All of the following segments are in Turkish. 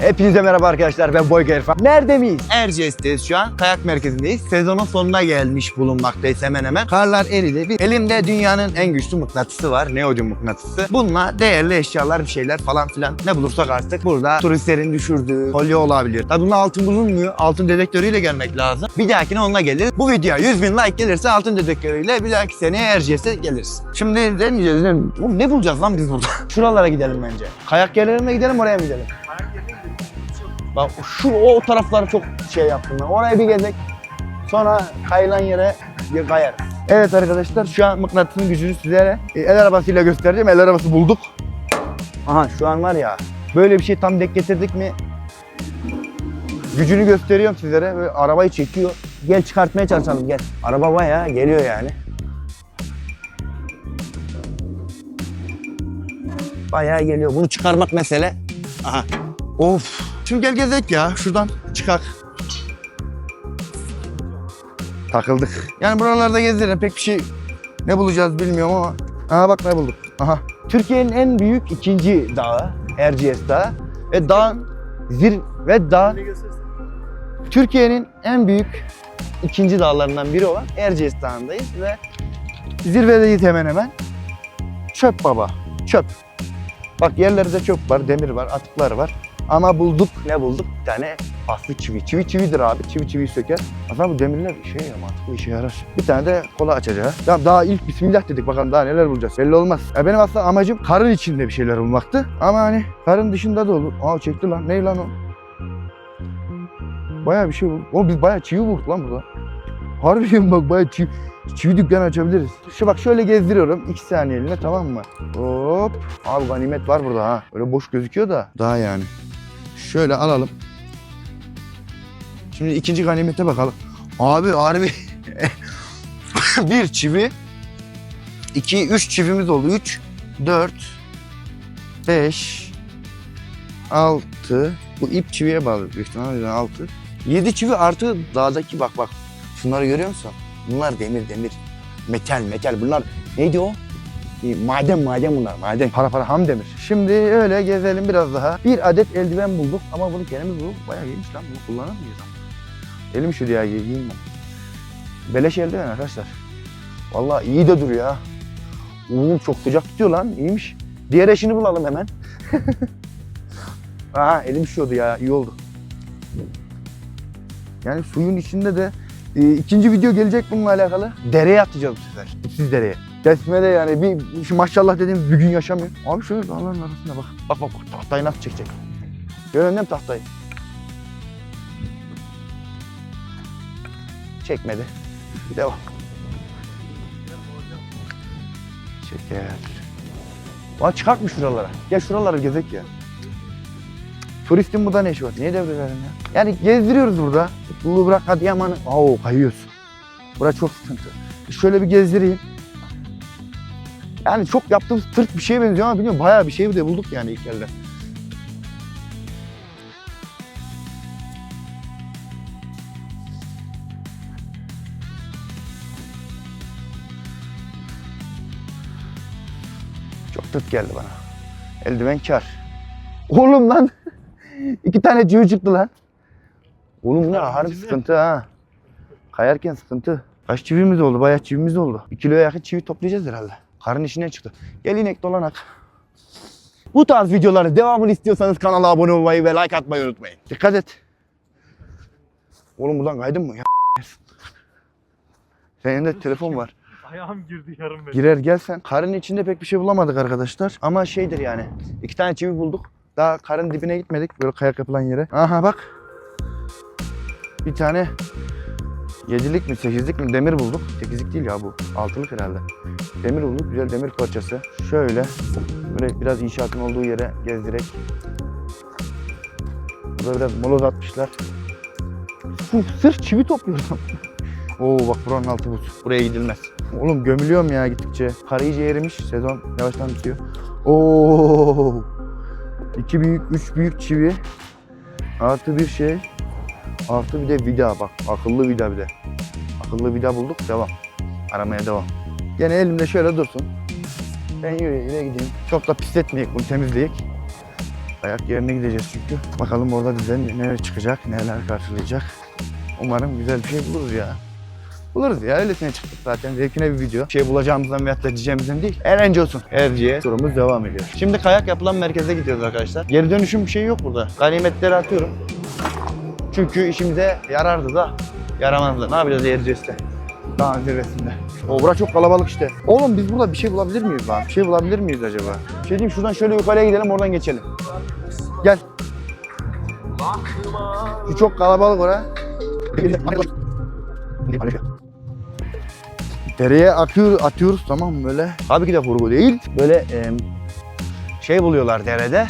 Hepinize merhaba arkadaşlar ben Boyka İrfan. Nerede miyiz? Erciyes'teyiz şu an. Kayak merkezindeyiz. Sezonun sonuna gelmiş bulunmaktayız hemen hemen. Karlar eridi. Bir- Elimde dünyanın en güçlü mıknatısı var. Neodyum mıknatısı. Bununla değerli eşyalar bir şeyler falan filan ne bulursak artık burada turistlerin düşürdüğü kolye olabilir. Tabi bunda altın bulunmuyor. Altın dedektörüyle gelmek lazım. Bir dahakine onunla geliriz. Bu videoya 100 bin like gelirse altın dedektörüyle bir dahaki seneye Erciyes'e geliriz. Şimdi deneyeceğiz. Oğlum ne bulacağız lan biz burada? Şuralara gidelim bence. Kayak yerlerine gidelim oraya gidelim? Bak şu o tarafları çok şey yaptım ben. Oraya bir gezek. Sonra kayılan yere bir kayar. Evet arkadaşlar şu an mıknatısın gücünü sizlere e, el arabasıyla göstereceğim. El arabası bulduk. Aha şu an var ya böyle bir şey tam denk getirdik mi gücünü gösteriyorum sizlere. Böyle arabayı çekiyor. Gel çıkartmaya çalışalım gel. Araba bayağı geliyor yani. Bayağı geliyor. Bunu çıkarmak mesele. Aha. Of. Şimdi gel gezek ya. Şuradan çıkak. Takıldık. Yani buralarda gezelim pek bir şey ne bulacağız bilmiyorum ama. Aha bak ne bulduk. Aha. Türkiye'nin en büyük ikinci dağı. Erciyes Dağı. Ve dağın zir ve dağ Türkiye'nin en büyük ikinci dağlarından biri olan Erciyes Dağı'ndayız ve zirvedeyiz hemen hemen. Çöp baba. Çöp. Bak yerlerde çöp var, demir var, atıklar var. Ama bulduk, ne bulduk? Bir tane paslı çivi. Çivi çividir abi. Çivi çiviyi söker. Aslında bu demirler şey ya mantıklı işe yarar. Bir tane de kola açacağız. Tamam daha ilk bismillah dedik bakalım daha neler bulacağız. Belli olmaz. Ya benim aslında amacım karın içinde bir şeyler bulmaktı. Ama hani karın dışında da olur. Aa çekti lan. Ne lan o? Bayağı bir şey bulduk. Oğlum biz bayağı çivi bulduk lan burada. Harbiden bak bayağı çivi, çivi dükkanı açabiliriz. Şu bak şöyle gezdiriyorum. 2 saniyeliğine tamam mı? Hop. Abi ganimet var burada ha. Öyle boş gözüküyor da. Daha yani. Şöyle alalım. Şimdi ikinci ganimete bakalım. Abi harbi bir çivi. iki, üç çivimiz oldu. Üç, dört, beş, altı. Bu ip çiviye bağlı büyük ihtimalle. altı. Yedi çivi artı dağdaki bak bak. Şunları görüyor musun? Bunlar demir demir. Metal metal bunlar. Neydi o? E, Maden maden bunlar maden. Para para ham demir. Şimdi öyle gezelim biraz daha. Bir adet eldiven bulduk ama bunu kendimiz bulduk. Bayağı iyiymiş lan bunu kullanır mıyız? Elim şu ya giyeyim ben. Beleş eldiven arkadaşlar. Vallahi iyi de duruyor ha. Oğlum çok sıcak tutuyor lan iyiymiş. Diğer eşini bulalım hemen. Aha elim üşüyordu ya iyi oldu. Yani suyun içinde de e, ikinci video gelecek bununla alakalı. Dereye atacağız bu sefer. Siz dereye. Kesme de yani bir şu maşallah dediğimiz bir gün yaşamıyor. Abi şöyle dağların arasında bak. Bak bak tahtayı nasıl çekecek. Değil mi tahtayı? Çekmedi. Devam. Çeker. Lan çıkartmış şuralara. Gel şuralara gezek ya. Turistin burada ne işi var? Niye devre ya? Yani gezdiriyoruz burada. Mutluluğu bırak hadi yamanı. Oo kayıyorsun. Bura çok sıkıntı. Şöyle bir gezdireyim. Yani çok yaptığımız tırt bir şeye benziyor ama bilmiyorum bayağı bir şey de bulduk yani ilk elde. Çok tırt geldi bana. Eldiven kar. Oğlum lan. İki tane cıvı çıktı lan. Oğlum bu ne harbi sıkıntı ha. Kayarken sıkıntı. Kaç çivimiz oldu? Bayağı çivimiz oldu. Bir kiloya yakın çivi toplayacağız herhalde. Karın işine çıktı. Gel inek dolanak. Bu tarz videoların devamını istiyorsanız kanala abone olmayı ve like atmayı unutmayın. Dikkat et. Oğlum buradan kaydın mı ya? Senin de telefon var. Ayağım girdi yarım benim. Girer gelsen. Karın içinde pek bir şey bulamadık arkadaşlar. Ama şeydir yani. iki tane çivi bulduk. Daha karın dibine gitmedik. Böyle kayak yapılan yere. Aha bak. Bir tane yedilik mi sekizlik mi demir bulduk. Sekizlik değil ya bu. Altılık herhalde. Demir bulduk. Güzel demir parçası. Şöyle. Böyle biraz inşaatın olduğu yere gezdirek. Burada biraz moloz atmışlar. Sırf, sırf çivi topluyorum. Oo bak buranın altı buz. Buraya gidilmez. Oğlum gömülüyorum ya gittikçe. Kar iyice erimiş. Sezon yavaştan bitiyor. Oo. İki büyük, üç büyük çivi. Artı bir şey. Artı bir de vida bak. Akıllı vida bir de. Akıllı vida bulduk. Devam. Aramaya devam. Gene elimde şöyle dursun. Ben yürüye yürüye gideyim. Çok da pisletmeyek bunu temizleyek. Kayak yerine gideceğiz çünkü. Bakalım orada bize neler çıkacak, neler karşılayacak. Umarım güzel bir şey buluruz ya. Buluruz ya öylesine çıktık zaten. Zevkine bir video. Bir şey bulacağımızdan veyahut da diyeceğimizden değil. Eğlence olsun. Erciye turumuz devam ediyor. Şimdi kayak yapılan merkeze gidiyoruz arkadaşlar. Geri dönüşüm bir şey yok burada. Ganimetleri atıyorum. Çünkü işimize yarardı da yaramazdı. Ne yapacağız Erciyes'te? Dağın zirvesinde. O bura çok kalabalık işte. Oğlum biz burada bir şey bulabilir miyiz lan? Bir şey bulabilir miyiz acaba? Şey diyeyim şuradan şöyle yukarıya gidelim oradan geçelim. Gel. Şu çok kalabalık ora. Dereye atıyor, atıyoruz tamam mı böyle? Tabii ki de kurgu değil. Böyle e, şey buluyorlar derede.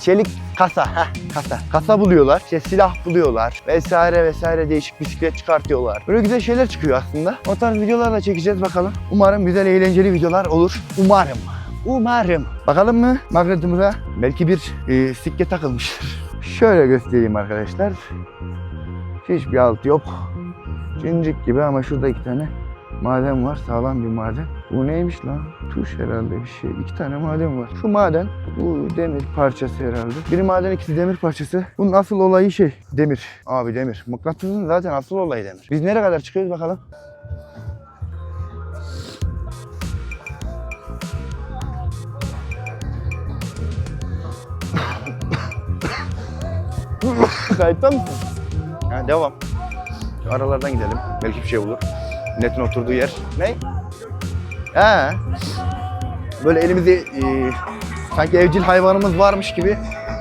Çelik kasa, heh, kasa. Kasa buluyorlar, işte silah buluyorlar vesaire vesaire değişik bisiklet çıkartıyorlar. Böyle güzel şeyler çıkıyor aslında. O tarz videolar da çekeceğiz bakalım. Umarım güzel eğlenceli videolar olur. Umarım. Umarım. Bakalım mı magnetimize? Belki bir e, sikke takılmıştır. Şöyle göstereyim arkadaşlar. Hiçbir alt yok. Cincik gibi ama şurada iki tane maden var. Sağlam bir maden. Bu neymiş lan? Tuş herhalde bir şey. İki tane maden var. Şu maden, bu demir parçası herhalde. Biri maden, ikisi demir parçası. Bunun asıl olayı şey, demir. Abi demir. Mıknatısın zaten asıl olayı demir. Biz nereye kadar çıkıyoruz bakalım? Kayıtta mısın? Ha, devam. Aralardan gidelim. Belki bir şey olur. Netin oturduğu yer. Ne? He. Böyle elimizi e, sanki evcil hayvanımız varmış gibi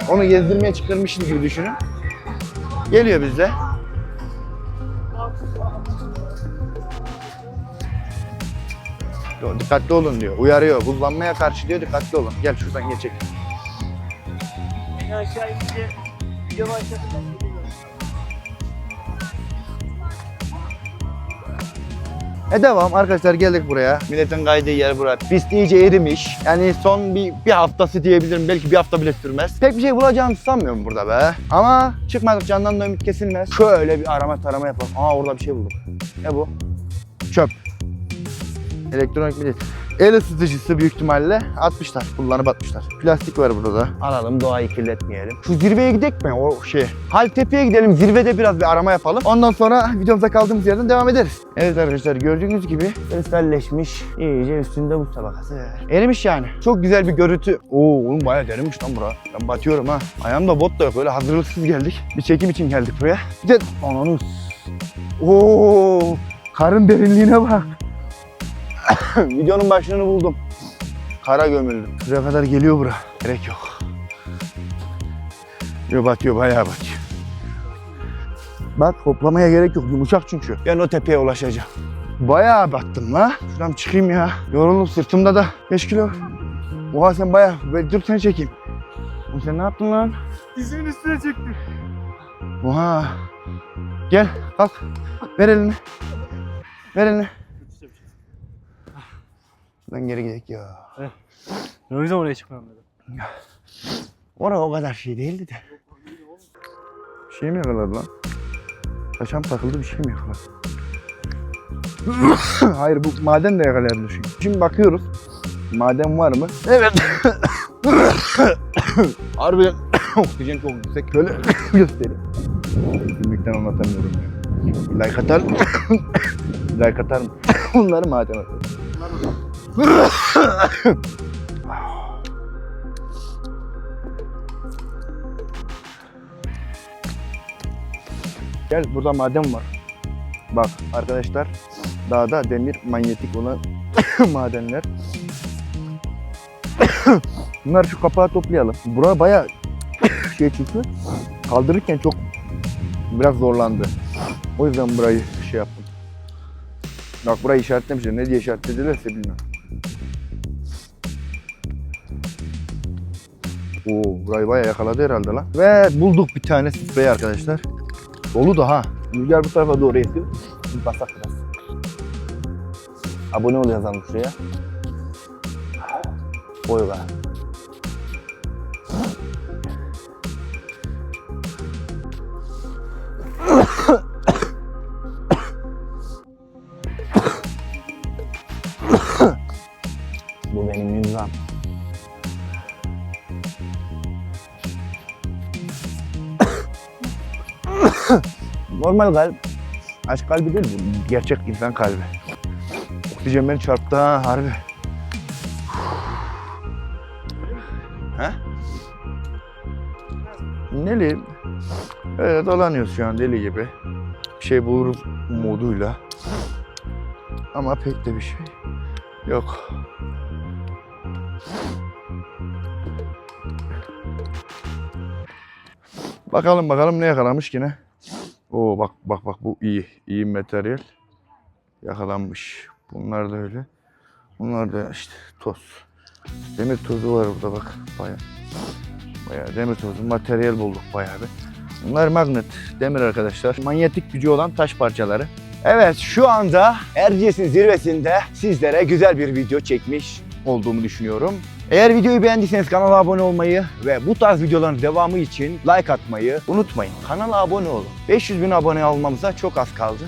onu gezdirmeye çıkarmışız gibi düşünün. Geliyor bizde. Yo, dikkatli olun diyor. Uyarıyor. Buzlanmaya karşı diyor dikkatli olun. Gel şuradan geçelim. Beni aşağı inince video başladığında E devam arkadaşlar geldik buraya. Milletin kaydığı yer burası. Pist iyice erimiş. Yani son bir, bir haftası diyebilirim. Belki bir hafta bile sürmez. Pek bir şey bulacağımı sanmıyorum burada be. Ama çıkmadık candan da ümit kesilmez. Şöyle bir arama tarama yapalım. Aa orada bir şey bulduk. Ne bu? Çöp. Elektronik bilet. El ısıtıcısı büyük ihtimalle atmışlar. Kullanıp atmışlar. Plastik var burada. Alalım doğayı kirletmeyelim. Şu zirveye gidelim mi o şey? Haltepe'ye gidelim. Zirvede biraz bir arama yapalım. Ondan sonra videomuza kaldığımız yerden devam ederiz. Evet arkadaşlar gördüğünüz gibi kristalleşmiş. iyice üstünde bu tabakası. Erimiş yani. Çok güzel bir görüntü. Oo oğlum bayağı derinmiş lan bura. Ben batıyorum ha. Ayağımda bot da yok. Öyle hazırlıksız geldik. Bir çekim için geldik buraya. Bir de ananı. Oo karın derinliğine bak. Videonun başlığını buldum. Kara gömüldüm. Buraya kadar geliyor bura. Gerek yok. Yo batıyor bayağı batıyor. Bak hoplamaya gerek yok yumuşak çünkü. Ben o tepeye ulaşacağım. Bayağı battım la. Şuradan çıkayım ya. Yoruldum sırtımda da 5 kilo. Oha sen bayağı. Dur seni çekeyim. Oğlum sen ne yaptın lan? Dizimin üstüne çekti. Oha. Gel kalk. Ver elini. Ver elini. Şuradan geri gidelim ya. O yüzden oraya çıkmam dedim. Orada o kadar şey değildi de. Bir şey mi yakaladı lan? Taşam takıldı bir şey mi yakaladı? Hayır bu maden de yakalayabilir çünkü. Şimdi bakıyoruz. Maden var mı? Evet. Harbiden oksijen çok yüksek. Şöyle göstereyim. Gülmekten anlatamıyorum. ya. Like atar like atar mı? Bunları maden atıyor. Gel burada maden var. Bak arkadaşlar dağda demir manyetik olan madenler. Bunlar şu kapağı toplayalım. Bura baya şey çünkü kaldırırken çok biraz zorlandı. O yüzden burayı şey yaptım. Bak burayı işaretlemişler. Ne diye işaretledilerse bilmiyorum. Oo, burayı bayağı yakaladı herhalde lan. Ve bulduk bir tane sprey arkadaşlar. Dolu da ha. Rüzgar bu tarafa doğru esiyor. Bir basak biraz. Abone ol yazalım şuraya. Koy be. Normal kalp. Aşk kalbi değil bu. Gerçek insan kalbi. Oksijen beni çarptı ha harbi. ha? Ne bileyim. Öyle dolanıyoruz şu an deli gibi. Bir şey buluruz moduyla. Ama pek de bir şey yok. Bakalım bakalım ne yakalamış yine. Oo bak bak bak bu iyi. iyi materyal. Yakalanmış. Bunlar da öyle. Bunlar da işte toz. Demir tozu var burada bak. Baya. Baya demir tozu. Materyal bulduk bayağı bir. Bunlar magnet. Demir arkadaşlar. Manyetik gücü olan taş parçaları. Evet şu anda Erciyes'in zirvesinde sizlere güzel bir video çekmiş olduğumu düşünüyorum. Eğer videoyu beğendiyseniz kanala abone olmayı ve bu tarz videoların devamı için like atmayı unutmayın. Kanala abone olun. 500 bin abone olmamıza çok az kaldı.